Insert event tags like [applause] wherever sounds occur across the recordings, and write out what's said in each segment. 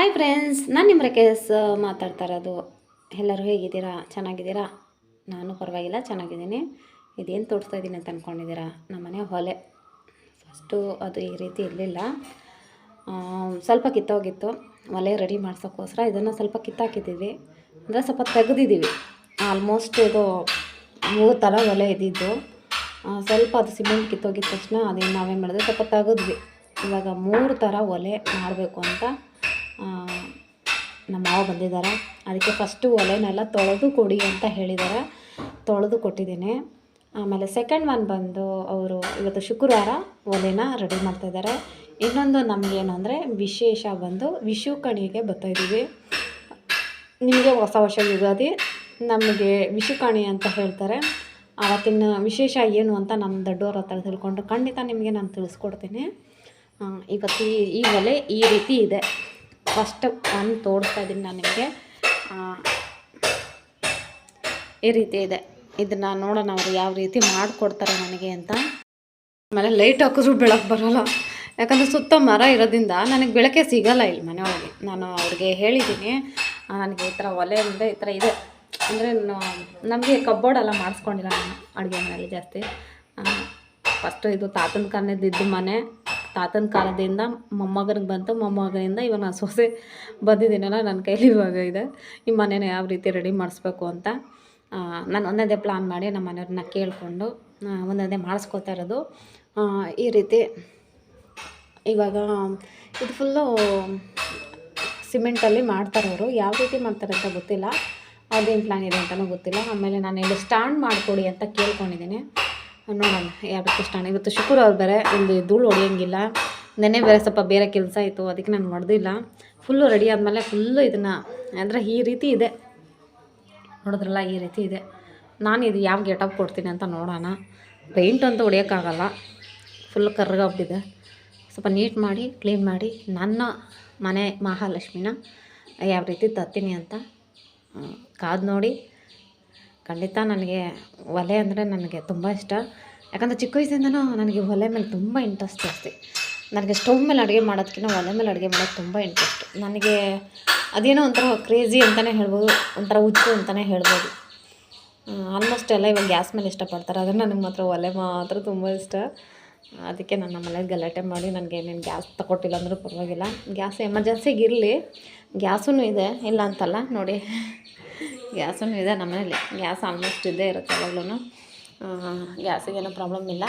Hi friends ನಾನು ನಿಮ್ಮ ರಕೇಶ್ ಮಾತಾಡ್ತಾ ಇರೋದು. ಎಲ್ಲರೂ ಹೇಗಿದ್ದೀರಾ? ಚೆನ್ನಾಗಿದ್ದೀರಾ? ನಾನು ಪರವಾಗಿಲ್ಲ, ಚೆನ್ನಾಗಿದ್ದೀನಿ. ಇದೇನು ತೋರಿಸ್ತಾ ಇದ್ದೀನಿ ಅಂತ ಅಂದ್ಕೊಂಡಿದ್ದೀರಾ ನಮ್ಮನೆ ಹೊಲೆ. ಫಸ್ಟು ಅದು ಈ ರೀತಿ ಇರಲಿಲ್ಲ. ಸ್ವಲ್ಪ ಕಿತ್ತೋಗಿತ್ತು. ಒಲೆ ರೆಡಿ ಮಾಡ್ಸೋಕ್ಕೋಸ್ಕರ ಇದನ್ನು ಸ್ವಲ್ಪ ಕಿತ್ತಾಕಿದ್ದೀವಿ. ಅಂದರೆ ಸ್ವಲ್ಪ ತೆಗೆದಿದ್ದೀವಿ. ಆಲ್ಮೋಸ್ಟ್ ಇದು ಮೂರು ಥರ ಒಲೆ ಇದ್ದಿದ್ದು. ಸ್ವಲ್ಪ ಅದು ಸಿಮೆಂಟ್ ಕಿತ್ತೋಗಿದ ತಕ್ಷಣ ಅದೇನು ನಾವೇನು ಮಾಡಿದ್ವಿ ಸ್ವಲ್ಪ ತೆಗೆದ್ವಿ. ಇವಾಗ ಮೂರು ಥರ ಒಲೆ ಮಾಡಬೇಕು ಅಂತ ನಮ್ಮ ಮಾವ ಬಂದಿದ್ದಾರೆ ಅದಕ್ಕೆ ಫಸ್ಟು ಒಲೆನೆಲ್ಲ ತೊಳೆದು ಕೊಡಿ ಅಂತ ಹೇಳಿದ್ದಾರೆ ತೊಳೆದು ಕೊಟ್ಟಿದ್ದೀನಿ. ಆಮೇಲೆ ಸೆಕೆಂಡ್ ಒನ್ ಬಂದು ಅವರು ಇವತ್ತು ಶುಕ್ರವಾರ ಒಲೆನ ರೆಡಿ ಮಾಡ್ತಾಯಿದ್ದಾರೆ ಇನ್ನೊಂದು ನಮಗೇನು ಅಂದರೆ ವಿಶೇಷ ಬಂದು ವಿಷು ಕಣಿಗೆ ಬರ್ತಾಯಿದ್ದೀವಿ ನಿಮಗೆ ಹೊಸ ವರ್ಷ ಯುಗಾದಿ, ನಮಗೆ ವಿಷುಕಣಿ ಅಂತ ಹೇಳ್ತಾರೆ. ಆವತ್ತಿನ ವಿಶೇಷ ಏನು ಅಂತ ನಮ್ಮ ದೊಡ್ಡವ್ರ ಹತ್ರ ತಿಳ್ಕೊಂಡು ಖಂಡಿತ ನಿಮಗೆ ನಾನು ತಿಳಿಸ್ಕೊಡ್ತೀನಿ. ಇವತ್ತು ಈ ಒಲೆ ಈ ರೀತಿ ಇದೆ. ಫಸ್ಟ್ ಒಂದು ತೋರಿಸ್ತಾ ಇದ್ದೀನಿ ನಾನು ನಿಮಗೆ. ಈ ರೀತಿ ಇದೆ. ಇದನ್ನು ನೋಡೋಣ ಅವರು ಯಾವ ರೀತಿ ಮಾಡಿಕೊಡ್ತಾರೆ ನನಗೆ ಅಂತ. ಆಮೇಲೆ ಲೈಟ್ ಹಾಕಿದ್ರು ಬೆಳಕು ಬರೋಲ್ಲ. ಯಾಕಂದರೆ ಸುತ್ತ ಮರ ಇರೋದ್ರಿಂದ ನನಗೆ ಬೆಳಕೆ ಸಿಗೋಲ್ಲ ಇಲ್ಲಿ ಮನೆಯೊಳಗೆ. ನಾನು ಅವ್ರಿಗೆ ಹೇಳಿದ್ದೀನಿ ನನಗೆ ಈ ಥರ ಒಲೆ ಮುಂದೆ ಈ ಥರ ಇದೆ. ಅಂದರೆ ನಮಗೆ ಕಬ್ಬೋರ್ಡ್ ಎಲ್ಲ ಮಾಡಿಸ್ಕೊಂಡಿಲ್ಲ ನಾನು ಅಡುಗೆ ಮನೆಯಲ್ಲಿ ಜಾಸ್ತಿ. ಫಸ್ಟು ಇದು ತಾತನ ಕಾಲದಿದ್ದು ಮನೆ. ತಾತನ ಕಾಲದಿಂದ ಮೊಮ್ಮಗನಿಗೆ ಬಂತು. ಮೊಮ್ಮಗನಿಂದ ಇವಾಗ ಸೊಸೆ ಬಂದಿದ್ದೀನಲ್ಲ, ನನ್ನ ಕೈಲಿ ಇವಾಗ ಇದೆ. ಈ ಮನೇನ ಯಾವ ರೀತಿ ರೆಡಿ ಮಾಡಿಸ್ಬೇಕು ಅಂತ ನಾನು ಒಂದೊಂದೇ ಪ್ಲಾನ್ ಮಾಡಿ ನಮ್ಮ ಮನೆಯವ್ರನ್ನ ಕೇಳಿಕೊಂಡು ಒಂದೊಂದೇ ಮಾಡಿಸ್ಕೊತಾ ಇರೋದು. ಈ ರೀತಿ ಇವಾಗ ಇದು ಫುಲ್ಲು ಸಿಮೆಂಟಲ್ಲಿ ಮಾಡ್ತಾರವರು ಯಾವ ರೀತಿ ಮಾಡ್ತಾರೆ ಅಂತ ಗೊತ್ತಿಲ್ಲ. ಅದೇನು ಪ್ಲ್ಯಾನ್ ಇದೆ ಅಂತಲೂ ಗೊತ್ತಿಲ್ಲ. ಆಮೇಲೆ ನಾನು ಇಲ್ಲಿ ಸ್ಟ್ಯಾಂಡ್ ಮಾಡಿಕೊಡಿ ಅಂತ ಕೇಳ್ಕೊಂಡಿದ್ದೀನಿ. ನೋಡೋಣ ಯಾವ ರೀತಿ ಸ್ಟ್ಯಾಂಡ್ ಇವತ್ತು ಶುಕ್ರವಾರ ಬೇರೆ, ಇಲ್ಲಿ ಧೂಳು ಹೊಡೆಯೋಂಗಿಲ್ಲ. ನೆನೆ ಬೇರೆ ಸ್ವಲ್ಪ ಬೇರೆ ಕೆಲಸ ಇತ್ತು, ಅದಕ್ಕೆ ನಾನು ಹೊಡೆದಿಲ್ಲ ಫುಲ್ಲು ರೆಡಿ ಆದಮೇಲೆ ಫುಲ್ಲು ಇದನ್ನು, ಅಂದರೆ ಈ ರೀತಿ ಇದೆ. ನೋಡಿದ್ರಲ್ಲ, ಈ ರೀತಿ ಇದೆ. ನಾನು ಇದು ಯಾವ ಗೆಟಪ್ ಕೊಡ್ತೀನಿ ಅಂತ ನೋಡೋಣ. ಪೇಂಟ್ ಅಂತೂ ಹೊಡೆಯೋಕ್ಕಾಗಲ್ಲ. ಫುಲ್ ಕರ್ಗಾಗ್ಬಿಟ್ಟಿದೆ ಸ್ವಲ್ಪ ನೀಟ್ ಮಾಡಿ ಕ್ಲೀನ್ ಮಾಡಿ, ನನ್ನ ಮನೆ ಮಹಾಲಕ್ಷ್ಮಿನ ಯಾವ ರೀತಿ ತತ್ತೀನಿ ಅಂತ ಕಾದು ನೋಡಿ. ಖಂಡಿತ ನನಗೆ ಒಲೆ ಅಂದರೆ ನನಗೆ ತುಂಬ ಇಷ್ಟ. ಯಾಕಂದರೆ ಚಿಕ್ಕ ವಯಸ್ಸಿಂದನೂ ನನಗೆ ಒಲೆ ಮೇಲೆ ತುಂಬ ಇಂಟ್ರೆಸ್ಟ್ ಜಾಸ್ತಿ. ನನಗೆ ಸ್ಟವ್ ಮೇಲೆ ಅಡುಗೆ ಮಾಡೋದಕ್ಕಿಂತ ಒಲೆ ಮೇಲೆ ಅಡುಗೆ ಮಾಡೋದು ತುಂಬ ಇಂಟ್ರೆಸ್ಟ್ ನನಗೆ ಅದೇನೋ ಒಂಥರ ಕ್ರೇಜಿ ಅಂತಲೇ ಹೇಳ್ಬೋದು, ಒಂಥರ ಹುಚ್ಚು ಅಂತಲೇ ಹೇಳ್ಬೋದು. ಆಲ್ಮೋಸ್ಟ್ ಎಲ್ಲ ಇವಾಗ ಗ್ಯಾಸ್ ಮೇಲೆ ಇಷ್ಟಪಡ್ತಾರೆ. ಆದರೆ ನನಗೆ ಮಾತ್ರ ಒಲೆ ಮಾತ್ರ ತುಂಬ ಇಷ್ಟ. ಅದಕ್ಕೆ ನನ್ನ ಮನೇಲಿ ಗಲಾಟೆ ಮಾಡಿ ನನಗೆ ಏನೇನು ಗ್ಯಾಸ್ ತಗೊಟ್ಟಿಲ್ಲ ಅಂದರೂ ಪರವಾಗಿಲ್ಲ. ಗ್ಯಾಸ್ ಎಮರ್ಜೆನ್ಸಿಗೆ ಇರಲಿ. ಗ್ಯಾಸೂ ಇದೆ, ಇಲ್ಲ ಅಂತಲ್ಲ, ನೋಡಿ. ಗ್ಯಾಸೂ ಇದೆ ನಮ್ಮನೇಲಿ ಗ್ಯಾಸ್ ಆಲ್ಮೋಸ್ಟ್ ಇದ್ದೇ ಇರುತ್ತೆ ಯಾವಾಗ್ಲೂ ಗ್ಯಾಸಿಗೇನು ಪ್ರಾಬ್ಲಮ್ ಇಲ್ಲ.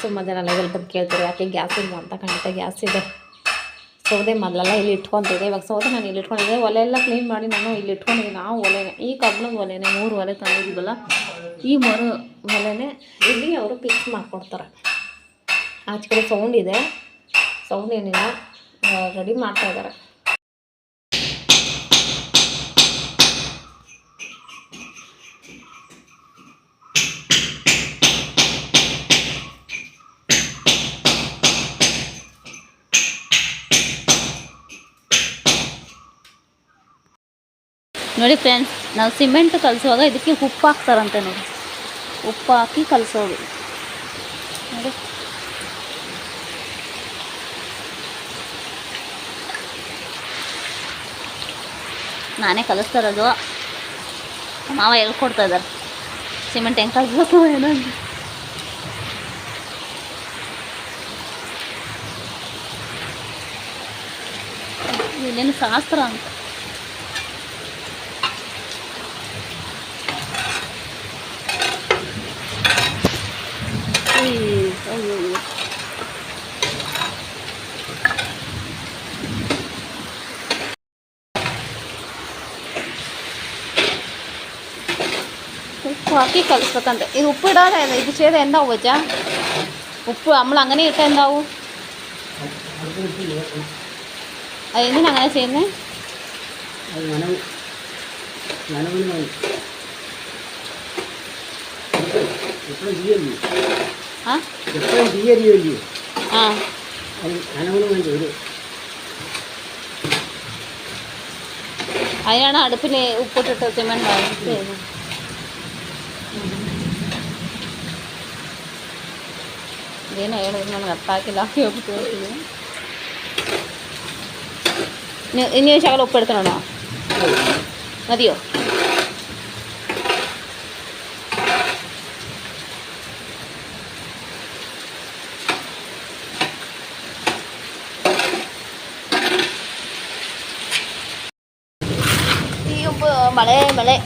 ಸುಮ್ಮನೆ ಜನ ಲೈವಲ್ಲಿ ಬಂದು ಕೇಳ್ತಾರೆ ಯಾಕೆ ಗ್ಯಾಸ್ ಇಲ್ಲ ಅಂತ ಖಂಡಿತ ಗ್ಯಾಸ್ ಇದೆ. ಸೌದೆ ಮೊದಲೆಲ್ಲ ಇಲ್ಲಿ ಇಟ್ಕೊತಿದ್ದೆ, ಇವಾಗ ಸೌದೆ ನಾನು ಇಲ್ಲಿ ಇಟ್ಕೊಂಡಿದ್ದೆ. ಒಲೆ ಎಲ್ಲ ಕ್ಲೀನ್ ಮಾಡಿ ನಾನು ಇಲ್ಲಿ ಇಟ್ಕೊಂಡಿದ್ದೀನಿ ನಾವು ಒಲೆನೇ, ಈ ಕಬ್ಬಿಣದ ಒಲೆನೇ ಮೂರು ಒಲೆ ತಂದಿದ್ದೀವಲ್ಲ ಈ ಮರು ಒಲೆನೇ ಇಲ್ಲಿ ಅವರು ಫಿಕ್ಸ್ ಮಾಡಿಕೊಡ್ತಾರೆ. ಆಚೆ ಕಡೆ ಸೌಂಡ್ ಇದೆ. ಸೌಂಡ್ ಏನಿಲ್ಲ. ರೆಡಿ ಮಾಡ್ತಾ ನೋಡಿ ಫ್ರೆಂಡ್ಸ್ ನಾವು ಸಿಮೆಂಟ್ ಕಲಿಸುವಾಗ ಇದಕ್ಕೆ ಉಪ್ಪು ಹಾಕ್ತಾರಂತೆ ನೋಡಿ. ಉಪ್ಪು ಹಾಕಿ ಕಲಿಸೋದು. ನೋಡಿ. ನಾನೇ ಕಲಿಸ್ತಾ ಇರೋದು ಮಾವ ಹೇಳ್ಕೊಡ್ತಾ ಇದ್ದಾರೆ. ಸಿಮೆಂಟ್ ಹೆಂಗೆ ಕಲಿಸ್ಬೇಕು ಏನೋ ಅಂತ. ಇಲ್ಲೇನು ಶಾಸ್ತ್ರ ಅಂತ. Uy, uy, uy. ഉപ്പ് ആക്കി കളിപ്പത്തണ്ട് ഇത് ഉപ്പ് ഇടാതെ ഇത് ചെയ്ത് എന്താവും വെച്ചാ ഉപ്പ് നമ്മൾ അങ്ങനെ ഇട്ടാൽ എന്താവും അത് എന്തിനാ അങ്ങനെ ചെയ്യുന്നത് അത് നനവ് ആ? എപ്പോഴും ആ. നനവിന് അതിനാണ് അടുപ്പിന് ഉപ്പിട്ടിട്ട് ചെമ്മൻ വാങ്ങിച്ചത് ഇനി ശകലം ഉപ്പ് മതിയോ? ಮಳೆ ಮಳೆ.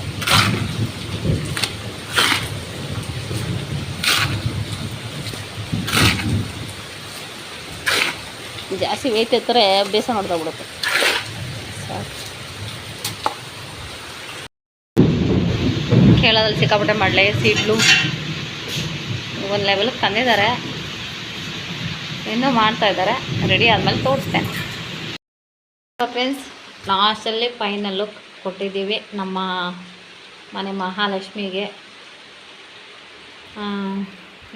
ಜಾಸ್ತಿ ವೇಟ್ ಎತ್ತರೆ ಬೇಸರ ಹೊಡೆದೋಗ್ಬಿಡುತ್ತೆ ಕೇಳೋದಲ್ಲಿ ಸಿಕ್ಕಾಪಟ್ಟೆ ಮಾಡಲೆ ಸೀಡ್ಲು, ಒಂದು ಲೆವೆಲ್ಗೆ ತಂದಿದ್ದಾರೆ. ಇನ್ನೂ ಮಾಡ್ತಾ ಇದ್ದಾರೆ. ರೆಡಿ ಆದಮೇಲೆ ತೋರಿಸ್ತೇನೆ. ಫ್ರೆಂಡ್ಸ್ ಲಾಸ್ಟಲ್ಲಿ ಫೈನಲ್ ಲುಕ್ ಕೊಟ್ಟಿದ್ದೀವಿ ನಮ್ಮ ಮನೆ ಮಹಾಲಕ್ಷ್ಮಿಗೆ.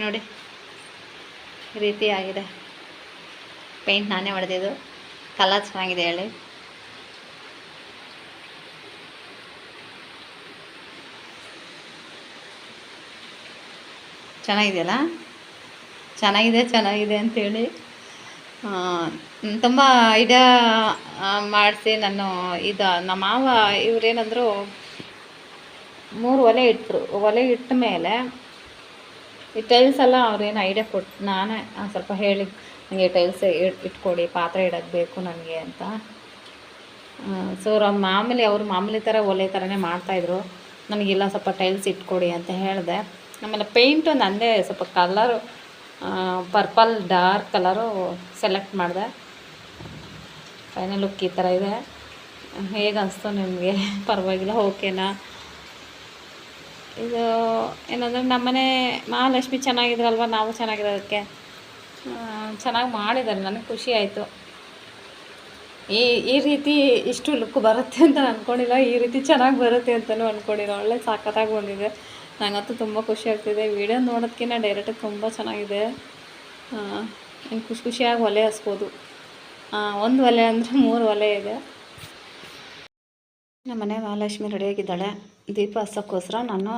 ನೋಡಿ, ಈ ರೀತಿ ಆಗಿದೆ. ಪೇಂಟ್ ನಾನೇ ಹೊಡೆದಿದ್ದು. ಕಲರ್ ಚೆನ್ನಾಗಿದೆ ಹೇಳಿ. ಚೆನ್ನಾಗಿದೆಯಲ್ಲ? ಚೆನ್ನಾಗಿದೆ ಚೆನ್ನಾಗಿದೆ ಅಂತೇಳಿ. ತುಂಬ ಐಡಿಯಾ ಮಾಡಿಸಿ ನಾನು ಇದು, ನಮ್ಮ ಮಾವ ಇವರೇನಂದ್ರು ಮೂರು ಒಲೆ ಇಟ್ಟರು ಒಲೆ ಇಟ್ಟ ಮೇಲೆ ಈ ಟೈಲ್ಸ್ ಎಲ್ಲ ಅವ್ರೇನು ಐಡಿಯಾ ಕೊಟ್ಟು ನಾನೇ ಸ್ವಲ್ಪ ಹೇಳಿ ನನಗೆ ಟೈಲ್ಸ್ ಇಟ್ಕೊಡಿ, ಪಾತ್ರೆ ಇಡೋಕ್ಕೆ ಬೇಕು ನನಗೆ ಅಂತ. ಸೊ ಅವ್ರು ಮಾಮೂಲಿ ಅವರು ಮಾಮೂಲಿ ಥರ ಒಲೆ ಥರನೇ ಮಾಡ್ತಾಯಿದ್ರು ನನಗಿಲ್ಲ ಸ್ವಲ್ಪ ಟೈಲ್ಸ್ ಇಟ್ಕೊಡಿ ಅಂತ ಹೇಳಿದೆ. ಆಮೇಲೆ ಪೇಂಟು ನಂದೇ ಸ್ವಲ್ಪ colour purple dark colour select ಮಾಡಿದೆ. ಫೈನಲ್ ಲುಕ್ ಈ ಥರ ಇದೆ. ಹೇಗೆ ಅನಿಸ್ತು ನಿಮಗೆ? [laughs] ಪರವಾಗಿಲ್ಲ, ಓಕೆನಾ? ಇದು ಏನಂದರೆ ನಮ್ಮನೆ ಮಹಾಲಕ್ಷ್ಮಿ ಚೆನ್ನಾಗಿದ್ರಲ್ವ? ನಾವು ಚೆನ್ನಾಗಿರೋದಕ್ಕೆ. ಚೆನ್ನಾಗಿ ಮಾಡಿದ್ದಾರೆ, ನನಗೆ ಖುಷಿ ಆಯಿತು. ಈ ಈ ರೀತಿ ಇಷ್ಟು ಲುಕ್ ಬರುತ್ತೆ ಅಂತ ಅಂದ್ಕೊಂಡಿಲ್ಲ ಈ ರೀತಿ ಚೆನ್ನಾಗಿ ಬರುತ್ತೆ ಅಂತಲೂ ಅಂದ್ಕೊಂಡಿಲ್ಲ ಒಳ್ಳೆ ಸಾಕತ್ತಾಗಿ ಬಂದಿದೆ. ನನಗಂತೂ ತುಂಬ ಖುಷಿ ಆಗ್ತಿದೆ. ವಿಡಿಯೋ ನೋಡೋದಕ್ಕಿಂತ ಡೈರೆಕ್ಟಾಗಿ ತುಂಬ ಚೆನ್ನಾಗಿದೆ. ಇನ್ನು ಖುಷಿ ಖುಷಿಯಾಗಿ ಒಲೆ ಹಸ್ಬೋದು. ಒಂದು ಒಲೆ ಅಂದರೆ [laughs] ಮೂರು ಒಲೆ ಇದೆ. ನಮ್ಮ ಮನೆ ಮಹಾಲಕ್ಷ್ಮಿ ರೆಡಿಯಾಗಿದ್ದಾಳೆ ದೀಪ ಹಚ್ಚೋಕ್ಕೋಸ್ಕರ ನಾನು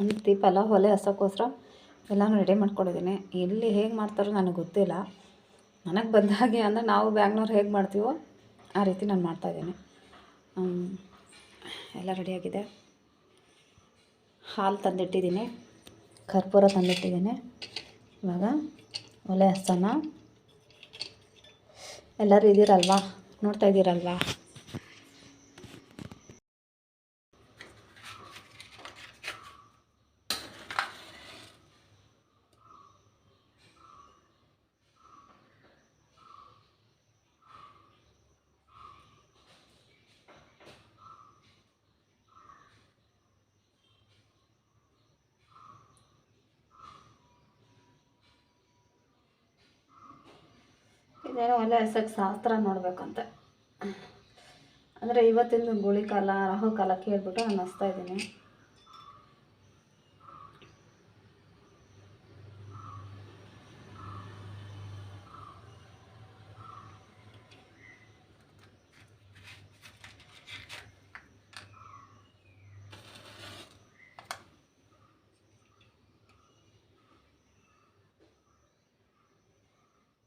ಒಂದು ದೀಪ ಅಲ್ಲ, ಒಲೆ ಹಚ್ಚೋಕ್ಕೋಸ್ಕರ ಎಲ್ಲನೂ ರೆಡಿ ಮಾಡ್ಕೊಂಡಿದ್ದೀನಿ. ಇಲ್ಲಿ ಹೇಗೆ ಮಾಡ್ತಾರೋ ನನಗೆ ಗೊತ್ತಿಲ್ಲ. ನನಗೆ ಬಂದ ಹಾಗೆ ಅಂದರೆ ನಾವು ಬ್ಯಾಂಗ್ಳೂರು ಹೇಗೆ ಮಾಡ್ತೀವೋ ಆ ರೀತಿ ನಾನು ಮಾಡ್ತಾಯಿದ್ದೀನಿ ಎಲ್ಲ ರೆಡಿಯಾಗಿದೆ ಹಾಲು ತಂದಿಟ್ಟಿದ್ದೀನಿ. ಕರ್ಪೂರ ತಂದಿಟ್ಟಿದ್ದೀನಿ. ಇವಾಗ ಒಲೆ ಹಚ್ಚೋಣ ಎಲ್ಲರೂ ಇದ್ದೀರಲ್ವಾ ನೋಡ್ತಾ ಇದ್ದೀರಲ್ವಾ ಇದೇನೋ ಒಲೆ ಹಸಕ್ಕೆ ಶಾಸ್ತ್ರ ನೋಡಬೇಕಂತೆ. ಅಂದರೆ ಇವತ್ತಿಂದು ಗುಳಿಕಾಲ, ರಾಹುಕಾಲ ಕೇಳಿಬಿಟ್ಟು ಕಾಲ ಕೇಳ್ಬಿಟ್ಟು ನಾನು ಹಚ್ತಾ ಇದ್ದೀನಿ.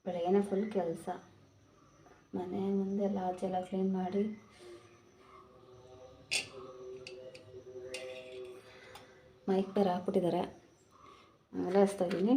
ಬೆಳಗ್ಗೆನೇ ಫುಲ್ ಕೆಲಸ. ಮನೆ ಮುಂದೆ ಎಲ್ಲ ಆಚೆಲ್ಲ ಕ್ಲೀನ್ ಮಾಡಿ. ಮೈಕ್ ಬೇರೆ ಹಾಕ್ಬಿಟ್ಟಿದ್ದಾರೆ. ಆಮೇಲೆ ಹಚ್ತಾ ಇದ್ದೀನಿ.